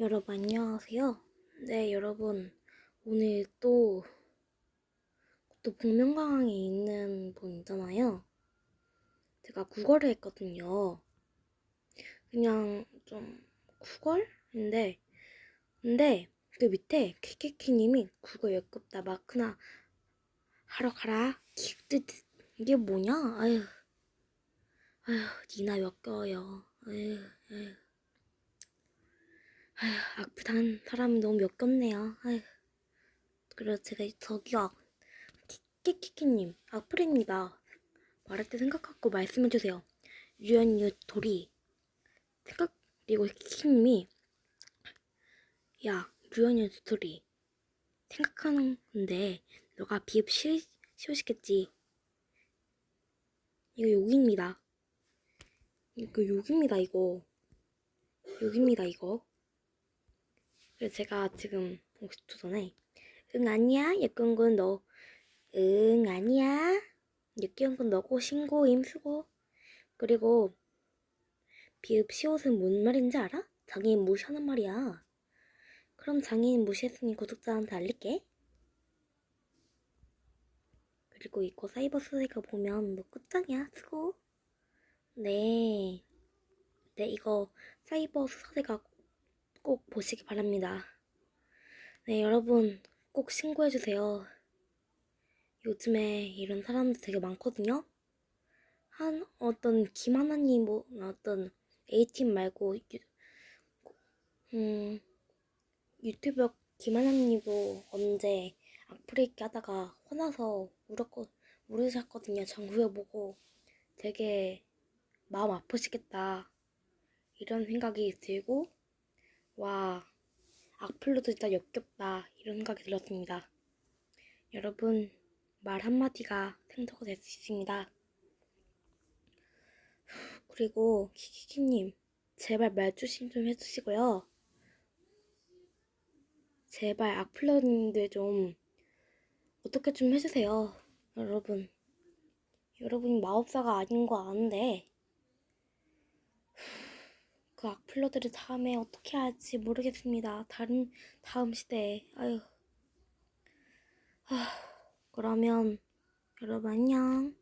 여러분 안녕하세요. 네 여러분 오늘 또또 복면가왕에 있는 분 있잖아요. 제가 국어를 했거든요. 그냥 좀 국어인데 근데 그 밑에 키키키님이 국어 역겹다 마크나 하러 가라 이게 뭐냐? 아휴 아휴 니나 역겨워요. 아휴 아휴. 아휴, 악플단 사람이 너무 역겹네요. 아휴. 그래서 제가 저기요, 키키키님, 악플입니다. 말할 때 생각하고 말씀해주세요. 유연유 도리. 생각, 그리고 키키님이, 야, 유연유 도리. 생각하는 건데, 너가 비읍 씌, 씌우시겠지. 이거 욕입니다. 이거 욕입니다, 이거. 욕입니다, 이거. 그래서 제가 지금 50초 전에 응 아니야. 예쁜군 너. 응 아니야. 예쁜군 너고 신고임 수고. 그리고 비읍 시옷은 뭔 말인지 알아? 장애인 무시하는 말이야. 그럼 장애인 무시했으니 구독자한테 알릴게. 그리고 이거 사이버 수사가 보면 너 끝장이야 수고. 네. 네, 이거 사이버 수사대가 꼭 보시기 바랍니다. 네, 여러분 꼭 신고해주세요. 요즘에 이런 사람들 되게 많거든요. 한 어떤 김하나님 뭐 어떤 A팀 말고 유, 음 유튜버 김하나님도 언제 악플이기 하다가 화나서 울었거 울으셨거든요. 정후에 보고 되게 마음 아프시겠다 이런 생각이 들고 와, 악플로도 진짜 역겹다. 이런 생각이 들었습니다. 여러분, 말 한마디가 생도가 될 수 있습니다. 그리고 키키키님, 제발 말조심 좀 해주시고요. 제발 악플러님들 좀 어떻게 좀 해주세요. 여러분. 여러분이 마법사가 아닌 거 아는데 그 악플러들을 다음에 어떻게 할지 모르겠습니다. 다른 다음 시대에 아유. 아, 그러면 여러분 안녕.